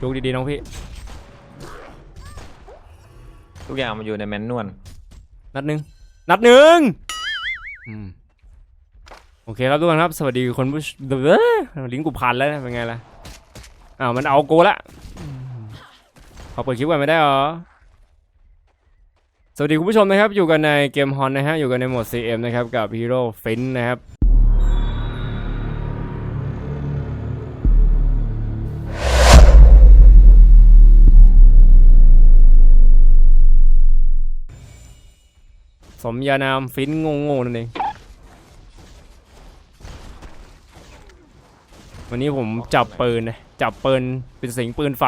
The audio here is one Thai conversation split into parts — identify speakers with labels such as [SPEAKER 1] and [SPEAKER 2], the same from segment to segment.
[SPEAKER 1] ดูดีๆน้องพี่
[SPEAKER 2] ทุกอย่างมันอยู่ในแมนนวล
[SPEAKER 1] นัดหนึ่งนัดหนึ่งอืมโอเคครับทุกคนครับ สวัสดีคนผู้ชเด้อลิงก์กูพันแล้วนะเป็นไงล่ะอ้าวมันเอาโกละอืมขอเปิดคลิปก่อนไม่ได้เหรอ สวัสดีคุณผู้ชมนะครับ อยู่กันในเกมฮอนนะฮะ อยู่กันในโหมด CM นะครับ กับ Hero f i n นะครับ มญานามฟินโง่ๆนั่นเอง วันนี้ผมจับปืนนะ จับปืนเป็นสิงปืนไฟ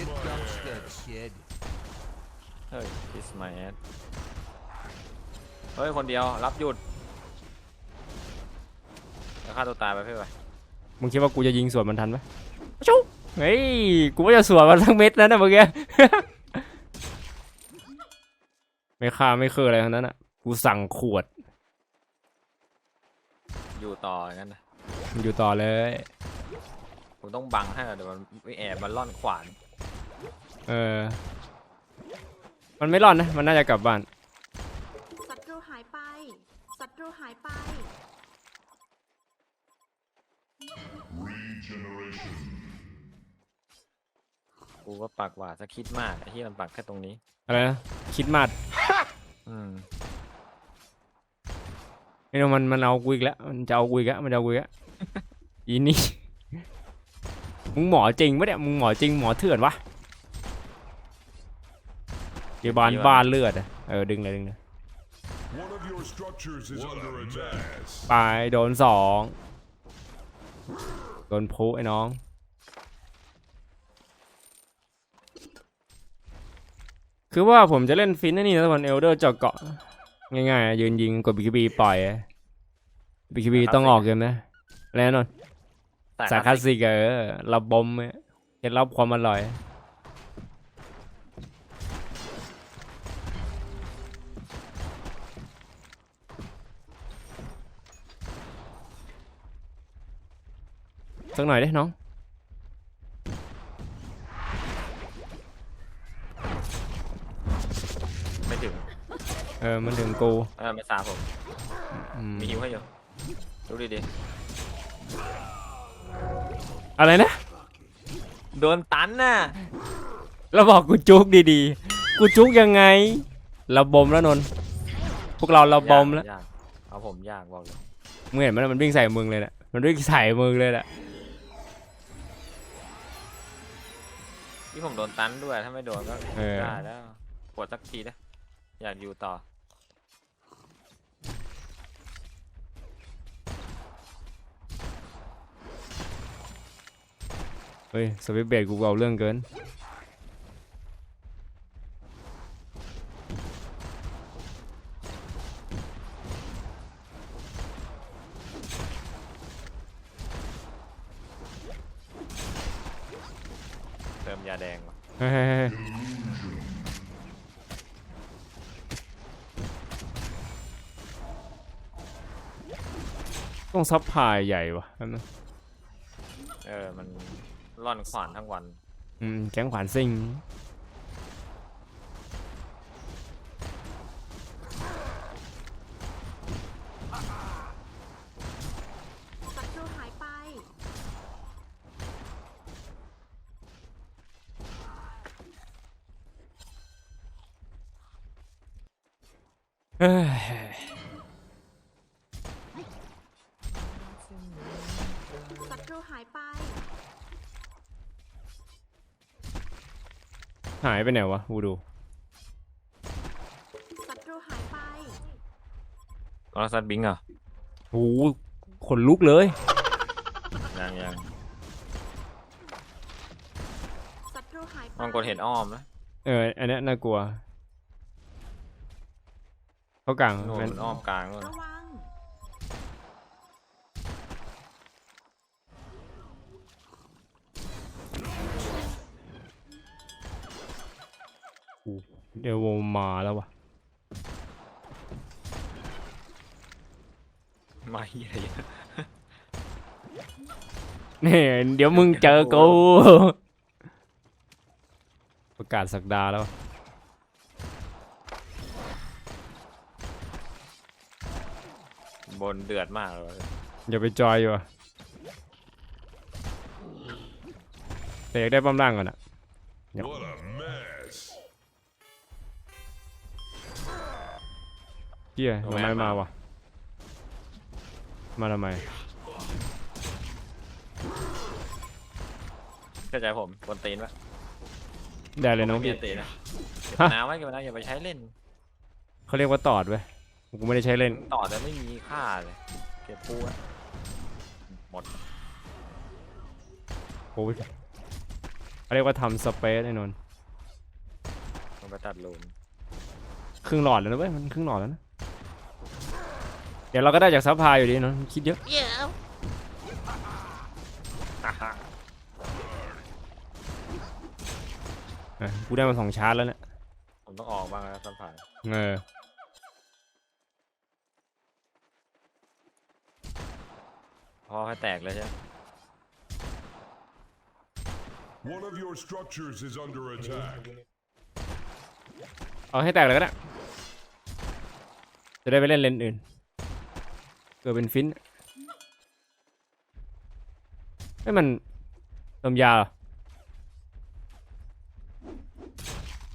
[SPEAKER 3] Get dumpstered, kid.
[SPEAKER 2] เฮ้ย kiss my ass เฮ้ย คนเดียวรับหยุดจะฆ่าตัวตายไปเพื่อไป
[SPEAKER 1] มึงคิดว่ากูจะยิงสวนมันทันไหมชุบเฮ้ย กูว่าจะสวนมันทั้งเม็ดแล้วนะเมื่อกี้ ไม่ฆ่าไม่คืออะไรทั้งนั้นอะ กูสั่งขวด
[SPEAKER 2] อยู่ต่ออย่างนั้นนะ
[SPEAKER 1] มันอยู่ต่อเลย
[SPEAKER 2] ผมต้องบังให้เดี๋ยวมันไม่แอบมันล่อนขวาน
[SPEAKER 1] เออ มันไม่รอดนะ มันน่าจะกลับบ้าน
[SPEAKER 4] ศัตรูหายไป ศัตรูหายไป
[SPEAKER 2] กูก็ปักหว่าถ้าคิดมากไอ้ที่มันปักแค่ตรงนี้
[SPEAKER 1] อะไรนะคิดมาก
[SPEAKER 2] อืม
[SPEAKER 1] ไอ้นนมันมันเอากูอีกแล้วมันจะเอากูอีกแล้วมันจะเอากูอีกแล้ว อีนี่มึงหมอจริงปะเนี่ยมึงหมอจริงหมอเถื่อนวะเยาบาลบ้านเลือดอะเออดึงเลยดึงเลย
[SPEAKER 5] One of your structures is under attack.
[SPEAKER 1] ไปโดนสอง โดนพุไอ้น้อง คือว่าผมจะเล่นฟินนี่นะทุกคนเอลเดอร์เจาะเกาะ ง่ายๆ ยืนยิงกดบีคบีปล่อยบีคบีต้องออกเกมนะแล้วนนสายคลาสสิกอะเออระบมเนี่ยเคล็ดลับความอร่อย สักหน่อยดิน้อง
[SPEAKER 2] ไม่ถึง
[SPEAKER 1] เออมันถึงกู
[SPEAKER 2] เออไม่ซาผม
[SPEAKER 1] อืม
[SPEAKER 2] มีฮิวให้อยู่ดูดิดิ
[SPEAKER 1] อะไรนะ
[SPEAKER 2] โดนตันน่ะ
[SPEAKER 1] เราบอกกูจุกดีๆ กูจุกยังไง เราบมแล้วนนท์พวกเราเราบมแล้ว
[SPEAKER 2] ยากเอาผมยากบอกเลย
[SPEAKER 1] มึงเห็นมันมันวิ่งใส่มึงเลยน่ะมันวิ่งใส่มึงเลยน่ะ
[SPEAKER 2] ที่ผมโดนตันด้วย ถ้าไม่โดนก็
[SPEAKER 1] เออ
[SPEAKER 2] ได้แล้วปวดสักทีนะ อยากอยู่ต่อ
[SPEAKER 1] เฮ้ยสวิตช์เบรกกูเอาเรื่องเกิน
[SPEAKER 2] ยาแดงว่ะ
[SPEAKER 1] เฮ้ยเฮ้ยเฮ้ยต้องซับพลายใหญ่วะแป๊บนึง
[SPEAKER 2] เออ มันล่อนขวานทั้งวัน
[SPEAKER 1] อืมแก๊งขวานซิ่ง
[SPEAKER 4] ศัตรูหายไป
[SPEAKER 1] เอ้ย
[SPEAKER 4] ศัตรูหายไป
[SPEAKER 1] หายไปไหนวะกูดู
[SPEAKER 4] ศัตรูหายไป
[SPEAKER 2] กอลซัดบิงเหรอ
[SPEAKER 1] โอ้โหขนลุกเลย
[SPEAKER 2] ยังยัง
[SPEAKER 4] ศัตรูหายไป
[SPEAKER 2] ต้องกดเห็นอ้อมนะ
[SPEAKER 1] เออ อันเนี้ยน่ากลัว เขากลาง
[SPEAKER 2] โน่น
[SPEAKER 1] แม่น
[SPEAKER 2] มันอ้อมกลางนู่น
[SPEAKER 4] ระวัง
[SPEAKER 1] เเดี๋ยวโวมาแล้ววะ
[SPEAKER 2] มาเหี้ยอะไรเนี่ย
[SPEAKER 1] นี่เดี๋ยวมึงเจอกู ประกาศสักดาแล้ว
[SPEAKER 2] บนเดือดมากเลย
[SPEAKER 1] อย่าไปจอยอยู่อะแต่อยากได้ป้อมล่างก่อนอะ Yep.
[SPEAKER 5] What a mess.
[SPEAKER 1] เฮียทำไมไม่มาวะมาทำไม
[SPEAKER 2] เข้าใจผมบนตีนวะ
[SPEAKER 1] ได้เลยน้อง
[SPEAKER 2] มี
[SPEAKER 1] พี่
[SPEAKER 2] ตีนนะเก็บ
[SPEAKER 1] ฮะ
[SPEAKER 2] น้ำไว้เก็บน้ำอย่าไปใช้เล่น
[SPEAKER 1] เขาเรียกว่าตอดเว้ย กูไม่ได้ใช้เล่น
[SPEAKER 2] ต่อแต่ไม่มีค่าเลย เก็บปูอะหมด
[SPEAKER 1] โอ้ยเขาเรียกว่าทำสเปซไอ้นนท์
[SPEAKER 2] มันไปตัดลูน
[SPEAKER 1] ครึ่งหลอดแล้วนะเว้ย มันครึ่งหลอดแล้วนะ เดี๋ยวเราก็ได้จากซัพพลายอยู่ดีนนท์คิดเยอะ อะกูได้มาสองชาร์จแล้วเนี่ย
[SPEAKER 2] ผมต้องออกบ้างแล้วสัมผัส
[SPEAKER 1] เออ
[SPEAKER 2] พอให้แตกเลยใช่ไหม
[SPEAKER 5] One of your structures is under attack.
[SPEAKER 1] เอาให้แตกเลยก็ได้จะได้ไปเล่นเลนอื่น เกิดเป็นฟินให้ยมันเติมยาเหรอ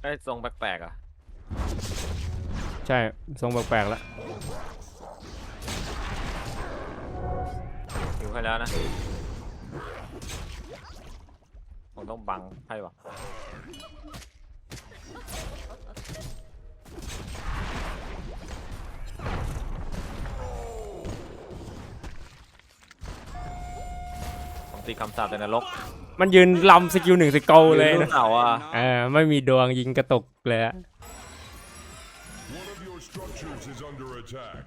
[SPEAKER 2] ไอ้ยทรงแปลกๆอะ
[SPEAKER 1] ใช่ทรงแปลกๆแล้ว
[SPEAKER 2] อยู่ให้แล้วนะ ผมต้องบังให้วะผมตีคำสาปในนรก
[SPEAKER 1] มันยืนลำสกิลหนึ่งสกลเลย
[SPEAKER 2] ลู
[SPEAKER 1] นะ
[SPEAKER 2] กเต่าอะ
[SPEAKER 1] เออไม่มีดวงยิงกระตุกเลยอะ
[SPEAKER 5] One of your structures is under attack.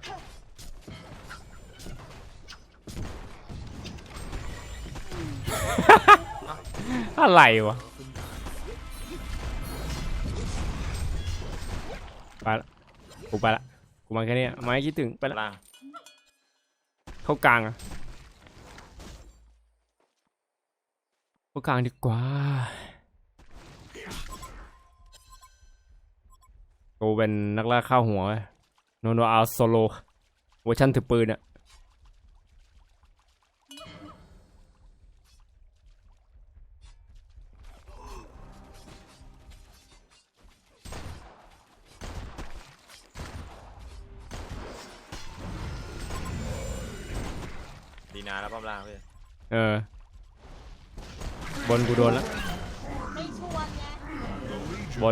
[SPEAKER 1] อะไรวะไปละกูไปละกูมาแค่นี้อะไม่คิดถึงไปละ
[SPEAKER 2] ล่าง
[SPEAKER 1] เข้ากลางอะเข้ากลางดีกว่ากูเป็นนักล่าข้าวหัวเว้ยโนโนอาโซโลเวอร์ชันถือปืนอะ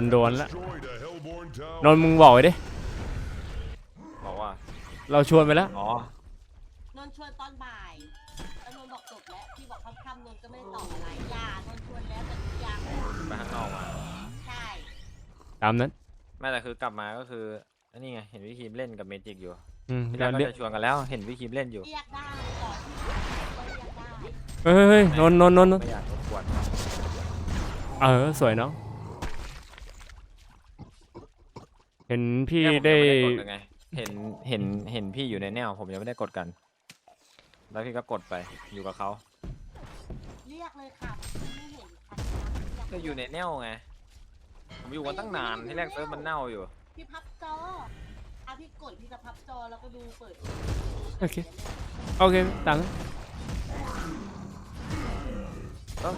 [SPEAKER 2] น
[SPEAKER 1] โดนแล้ว
[SPEAKER 5] destroyed a Hellborn
[SPEAKER 1] น
[SPEAKER 5] tower.
[SPEAKER 1] นท์มึงบอกไว้ดิ
[SPEAKER 2] บอกว่า
[SPEAKER 1] เราชวนไปแล้ว
[SPEAKER 2] อ๋อ
[SPEAKER 4] นนท์ชวนตอนบ่ายแล้วนนท์บอกจบแล้วพี่บอกค่ำๆนนท์ก็ไม่ได้ตอบอะไรอย่านนท์ชวนแล้วแต่ทุกอย่าง
[SPEAKER 2] ไปข้างนอกมา
[SPEAKER 4] ใช่
[SPEAKER 1] ตามนั้น
[SPEAKER 2] แม่แต่คือกลับมาก็คืออันนี้ไง เห็นวิคีมเล่นกับเมจิกอยู่
[SPEAKER 1] อืม
[SPEAKER 2] ที่แร
[SPEAKER 1] เรา
[SPEAKER 2] กก็
[SPEAKER 1] เรียก
[SPEAKER 2] จะชวนกันแล้ว เห็นวิคีมเล่นอยู่
[SPEAKER 4] เรียกได้ก่อนที่ก็เรียกได้
[SPEAKER 1] เฮ้ยเฮ้ยนนท์นนท์นนท์นนท์
[SPEAKER 2] ไม่อยากรบกวน
[SPEAKER 1] เออ สวยเนาะ เห็นพี่
[SPEAKER 2] เนี่ยผม
[SPEAKER 1] ได้
[SPEAKER 2] ยังม่กดเลยไงเห็นเห็นเห็นพี่อยู่ในแนวผมยังไม่ได้กดกัน แล้วพี่ก็กดไปอยู่กับเขา
[SPEAKER 4] เรียกเลยค่ะไม่เห็นใครนะ
[SPEAKER 2] ก็อยู่ในแนวไงผมอยู่กันตั้งนานที่แรกเซิร์ฟมันเน่าอยู่
[SPEAKER 4] พี่พับจอถ้าพี่กดพี่จะพับจอแล้วก็ดูเปิด
[SPEAKER 1] โอเค โอเคตามนั้น
[SPEAKER 2] ก็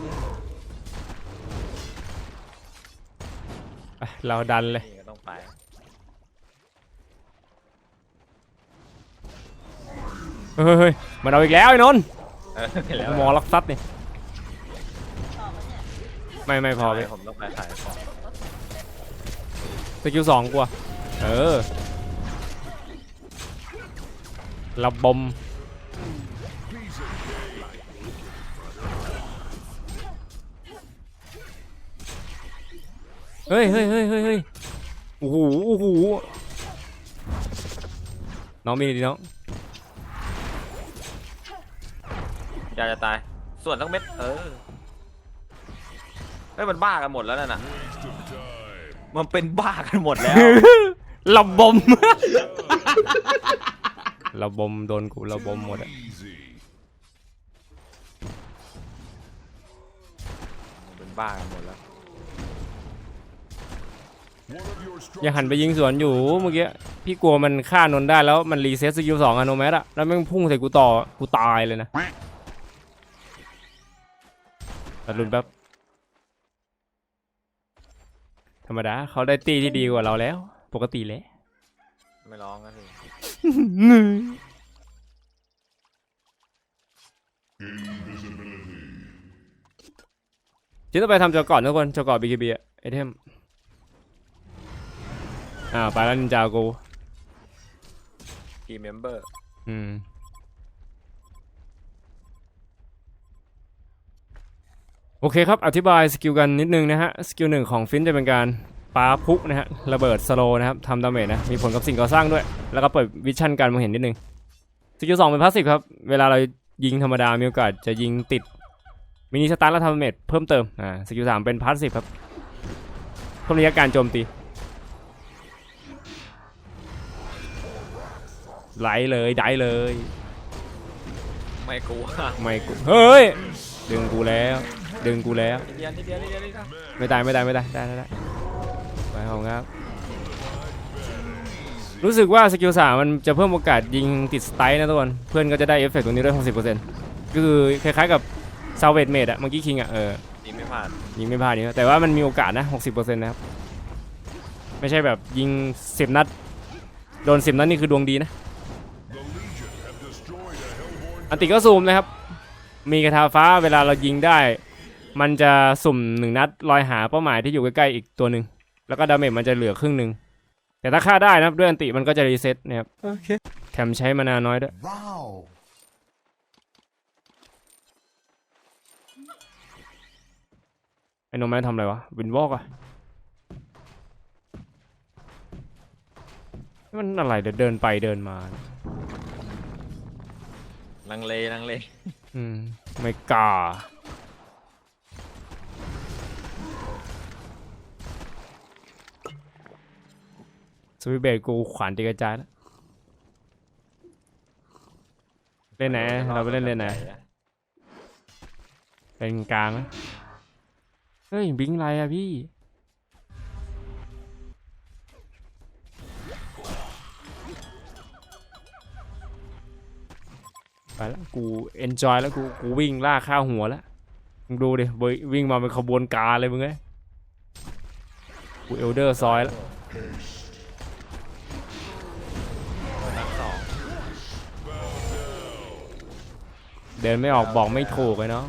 [SPEAKER 1] ไปเราดันเลย
[SPEAKER 2] นี่ก็ต้องไป
[SPEAKER 1] เฮ้ยมันเอาอีกแล้วไอ้นนท์
[SPEAKER 2] เออเห็นแล้ว
[SPEAKER 1] หมอลักซัดนี่ไม่ไม่พอไป
[SPEAKER 2] ผมต้องไปขายของ
[SPEAKER 1] สกิลสองกว่า เออ ระบม เฮ้ยเฮ้ยเฮ้ยเฮ้ยเฮ้ยโอ้โห โอ้โห น้องมีดีน้อง
[SPEAKER 2] ยาจะตาย ส่วนทั้งเม็ด เออเฮ้ยมันบ้ากันหมดแล้วนั่นน่ะ
[SPEAKER 5] Waste of time.
[SPEAKER 2] มันเป็นบ้ากันหมดแล้ว
[SPEAKER 1] ระบม ระบมโดนกูระบมหมดอะ
[SPEAKER 5] Easy.
[SPEAKER 2] มันเป็นบ้ากันหมดแล้ว
[SPEAKER 5] One of your
[SPEAKER 1] อย่าหัน
[SPEAKER 5] structures
[SPEAKER 1] ไปยิงสวนอยู่เมื่อกี้พี่กลัวมันฆ่านนท์ได้แล้วมันรีเซ็ตสกิลสองอะโนแมสอะแล้วแม่งพุ่งใส่กูต่อกูตายเลยนะ ตัดรุนแป๊บธรรมดาเขาได้ตีที่ดีกว่าเราแล้ว ปกติแล้ว
[SPEAKER 2] ไม่ร้องกันสิ
[SPEAKER 1] ชิ้นต่อไปทำจอก่อนทุกคนจอก่อนบีคีบีไอเทมอ่าไปแล้วนินจากู
[SPEAKER 2] ทีมเมมเบอร์
[SPEAKER 1] อืม โอเคครับ อธิบายสกิลกันนิดนึงนะฮะ สกิลหนึ่งของฟินจะเป็นการปาพุนะฮะ ระเบิดสโลนะครับทำดาเมจนะ มีผลกับสิ่งก่อสร้างด้วย แล้วก็เปิดวิชั่นการมองเห็นนิดนึง สกิลสองเป็นพาสซีฟครับ เวลาเรายิงธรรมดา มีโอกาสจะยิงติด มินิสตาร์ทและทำดาเมจเพิ่มเติม อ่า สกิลสามเป็นพาสซีฟครับ เพิ่มระยะการโจมตี ไหลเลย ได้เลย
[SPEAKER 2] ไม่กลัว
[SPEAKER 1] ไม่กูเฮ้ย ดึงกูแล้ว ดึงกูแล้ว
[SPEAKER 2] นิดเดียวนิดเดียวนิดเดียวนิดเดียว
[SPEAKER 1] ไม่ตายไม่ตายไม่ตายได้ได้ได้ไปของครับ รู้สึกว่าสกิลสามมันจะเพิ่มโอกาสยิงติดสไตล์นะทุกคน เพื่อนก็จะได้เอฟเฟกต์ตรงนี้ด้วย60%ก็คือคล้ายๆกับซาวเวตเมดอะเมื่อกี้คิงอะเออ
[SPEAKER 2] ยิงไม่ผ่าน
[SPEAKER 1] ยิงไม่พลาดนี่แต่ว่ามันมีโอกาสนะ 60%นะครับ ไม่ใช่แบบยิง 10 นัด โดน 10 นัดนี่คือดวงดีนะ
[SPEAKER 5] The Legion have destroyed a Hellborn
[SPEAKER 1] อันติก็ซูมนะครับ มีกระทาฟ้าเวลาเรายิงได้ มันจะสุ่มหนึ่งนัดลอยหาเป้าหมายที่อยู่ใกล้ๆอีกตัวหนึ่งแล้วก็ดาเมจมันจะเหลือครึ่งหนึ่งแต่ถ้าฆ่าได้นะครับด้วยอันติมันก็จะรีเซ็ตนะครับโอเคแถมใช้มานาน้อยด้วย
[SPEAKER 3] Wow.
[SPEAKER 1] ไอ้โนแมนทำอะไรวะวินวอกอะมันอะไรเดี๋ยวเดินไปเดินมา
[SPEAKER 2] ลังเลลังเล
[SPEAKER 1] อืม ไม่กล้าสวิเบรดกูขวานตีกระจายแล้วเล่นไหน เราไปเล่นเล่นไหน เป็นกลางนะเฮ้ย บิงไรอะพี่ ไปแล้วกูเอนจอยแล้วกูกูวิ่งล่าข้าวหัวแล้วมึงดูดิวิ่งมาเป็นขบวนการเลยมึงเอ้กูเอลเดอร์ซอยแล้วเดินไม่ออกบอกไม่ถูกเลยเนาะ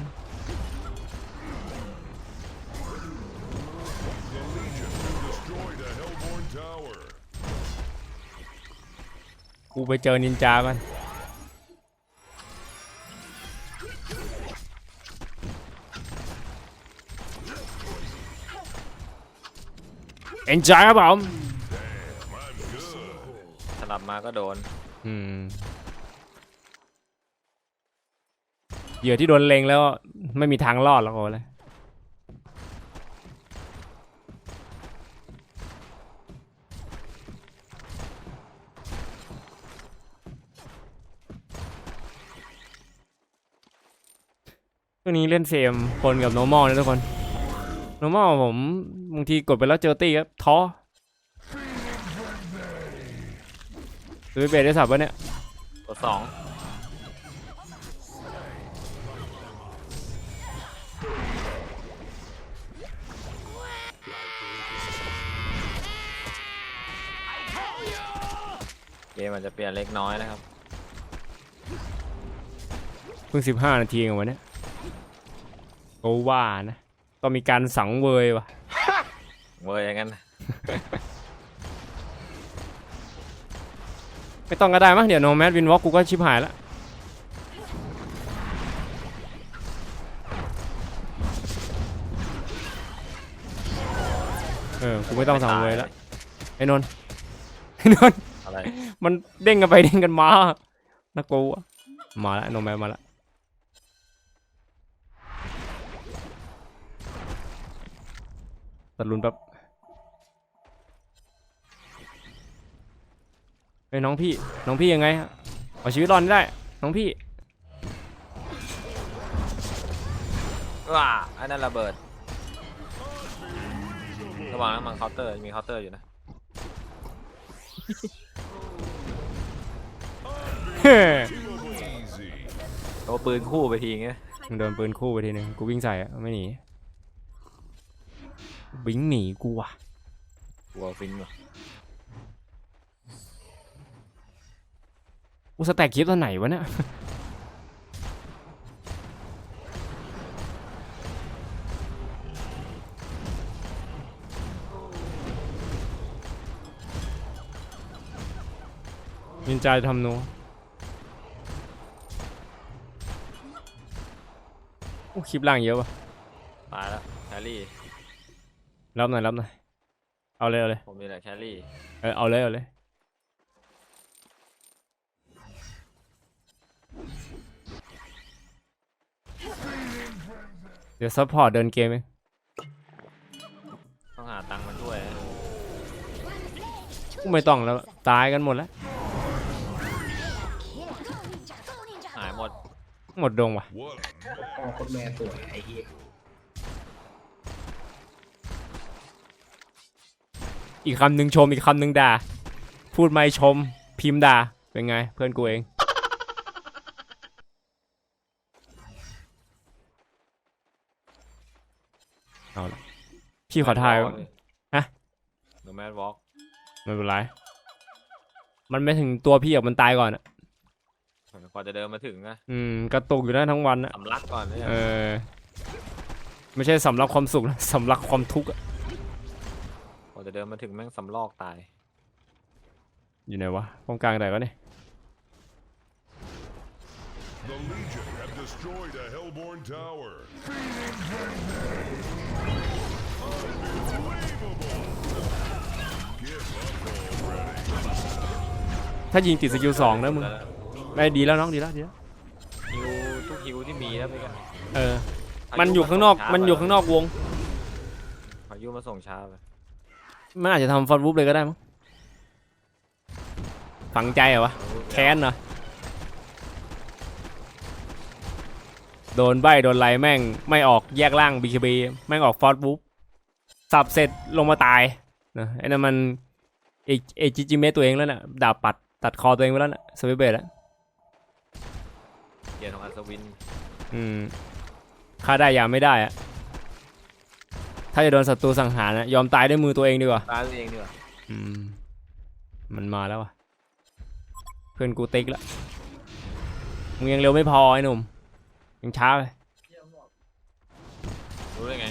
[SPEAKER 1] กูไปเจอนินจามัน เอนจอยครับผม
[SPEAKER 2] สลับมาก็โดน
[SPEAKER 1] อืมเหยื่อที่โดนเล็งแล้วไม่มีทางรอดหรอกโอ้เลยช่วงนี้เล่นเฟรมปนกับ normal นะทุกคน normal ผม บางทีกดไปแล้วเจอตีครับท้อซื้อเบสได้สับวะเนี่ย
[SPEAKER 2] ตัวสองเกมมันจะเปลี่ยนเล็กน้อยนะครับ
[SPEAKER 1] เพิ่งสิบห้านาทีเองวันเนี้ยก็ว่านะ ต้องมีการสังเวยว่ะ
[SPEAKER 2] เวอร์อย่างนั้น
[SPEAKER 1] ไม่ต้องก็ได้มั้งเดี๋ยวโนแมดวินวอล์กกูก็ชิบหายละเออกูไม่ต้องสังเวยแล้วไอ้นนท์ไอ้นนท์
[SPEAKER 2] อะไร
[SPEAKER 1] มันเด้งกันไปเด้งกันมาน่ากลัวมาแล้วโนแมดมาแล้วตัดรุนแป๊บ เฮ้ยน้องพี่ น้องพี่ยังไงฮะเอาชีวิตรอดให้ได้ น้องพี่
[SPEAKER 2] ว้าอันนั้นระเบิด ระวังนะมันเคาน์เตอร์ มีเคาน์เตอร์อยู่นะ
[SPEAKER 5] Easy.
[SPEAKER 2] โอ้ปืนคู่ไปทีเงี้ย
[SPEAKER 1] มึงโดนปืนคู่ไปทีนึง กูวิ่งใส่อะไม่หนีวิ่งหนีกูว่ะ
[SPEAKER 2] วัวฟินว่ะ
[SPEAKER 1] กูสแต็กคลิปตอนไหนวะเนี่ยนินจาจะทำโนโอ้คลิปล่างเยอะปะ
[SPEAKER 2] ตายแล้วแครี่
[SPEAKER 1] รับหน่อยรับหน่อย เอาเลยเอาเลย
[SPEAKER 2] ผมมีแหละแครี่
[SPEAKER 1] เออเอาเลยเอาเลย เดี๋ยวซัพพอร์ตเดินเกมเอง
[SPEAKER 2] ต้องหาตังค์มาช่วยนะ
[SPEAKER 1] ไม่ต้องแล้ว ตายกันหมดแล้ว
[SPEAKER 2] หายหมด
[SPEAKER 1] หมดดงว่ะ
[SPEAKER 5] What?
[SPEAKER 6] พ่อโคตรแม่สวยไอ้เหี้ย
[SPEAKER 1] อีกคำหนึ่งชมอีกคำหนึ่งด่า พูดไม่ชมพิมพ์ด่า เป็นไง เพื่อนกูเอง เอาละ พี่ขอทาย ฮะ
[SPEAKER 2] เดอะแมดวอล์ก
[SPEAKER 1] ไม่เป็นไร มันไม่ถึงตัวพี่อะมันตายก่อนอะ
[SPEAKER 2] กว่าจะเดินมาถึงนะ
[SPEAKER 1] อืม กระตุกอยู่นั่นทั้งวันอะ
[SPEAKER 2] สำลักก่อนเนี่ย
[SPEAKER 1] เออ ไม่ใช่สำลักความสุขนะสำลักความทุกข์อะ
[SPEAKER 2] กว่าจะเดินมาถึงแม่งสำลอกตาย
[SPEAKER 1] อยู่ไหนวะตรงกลางไหนวะเนี่ย
[SPEAKER 5] The Legion have destroyed a Hellborn tower. Give up already.
[SPEAKER 1] ถ้ายิงติดสกิลสองนะมึงไม่ดีแล้วน้องดีแล้วดีแล้ว
[SPEAKER 2] ฮิวทุกฮิวที่มีแล้วไปกัน
[SPEAKER 1] เออ มันอยู่ข้างนอก มันอยู่ข้างนอกวง
[SPEAKER 2] พายุมาส่งช้าไป
[SPEAKER 1] มันอาจจะทำฟอนวูฟเลยก็ได้มั้งฝังใจเหรอวะ แค้นเหรอ โดนใบโดนไล่แม่ง ไม่ออกแยกล่าง BKB แม่งออกฟอร์ดวูฟ สับเสร็จลงมาตายนะไอ้นั่นมันเอเอจิจิเมตตัวเองแล้วน่ะดาบปัดตัดคอตัวเองไปแล้วน่ะสวิตเบตแล้ว
[SPEAKER 2] เกียร์ของอัศวิน
[SPEAKER 1] อืมฆ่าได้ยามไม่ได้อะถ้าจะโดนศัตรูสังหารนะยอมตายด้วยมือตัวเองดีกว่า
[SPEAKER 2] ตายตัวเองดีกว่า
[SPEAKER 1] อืมมันมาแล้วอะเพื่อนกูติ๊กแล้วมึงยังเร็วไม่พอไอ้หนุ่มยังช้าไป
[SPEAKER 2] รู้ได้ไง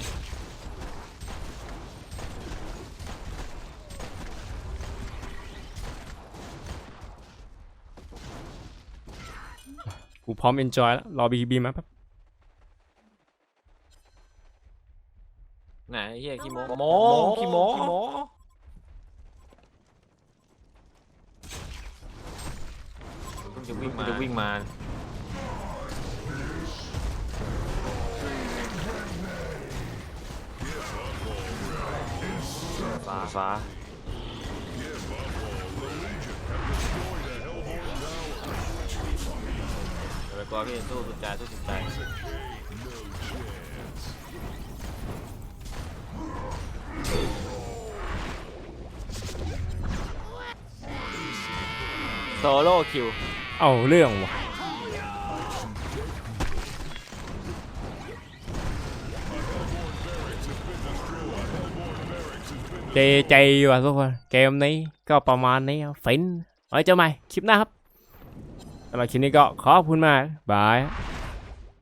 [SPEAKER 1] กูพร้อมเอนจอยแล้ว รอบีบีมาแป๊บ
[SPEAKER 2] ไหนไอ้เฮียขี้โมโมขี้โมขี้โม เดี๋ยวไปกลัวพี่สู้สุดใจสู้สุดใจโซโล่คิว
[SPEAKER 1] เอาเรื่องว่ะเจเจว่ะทุกคน เกมนี้ก็ประมาณนี้ครับฟินไว้เจอใหม่คลิปหน้าครับ สำหรับคลิปนี้ก็ขอบคุณมากบาย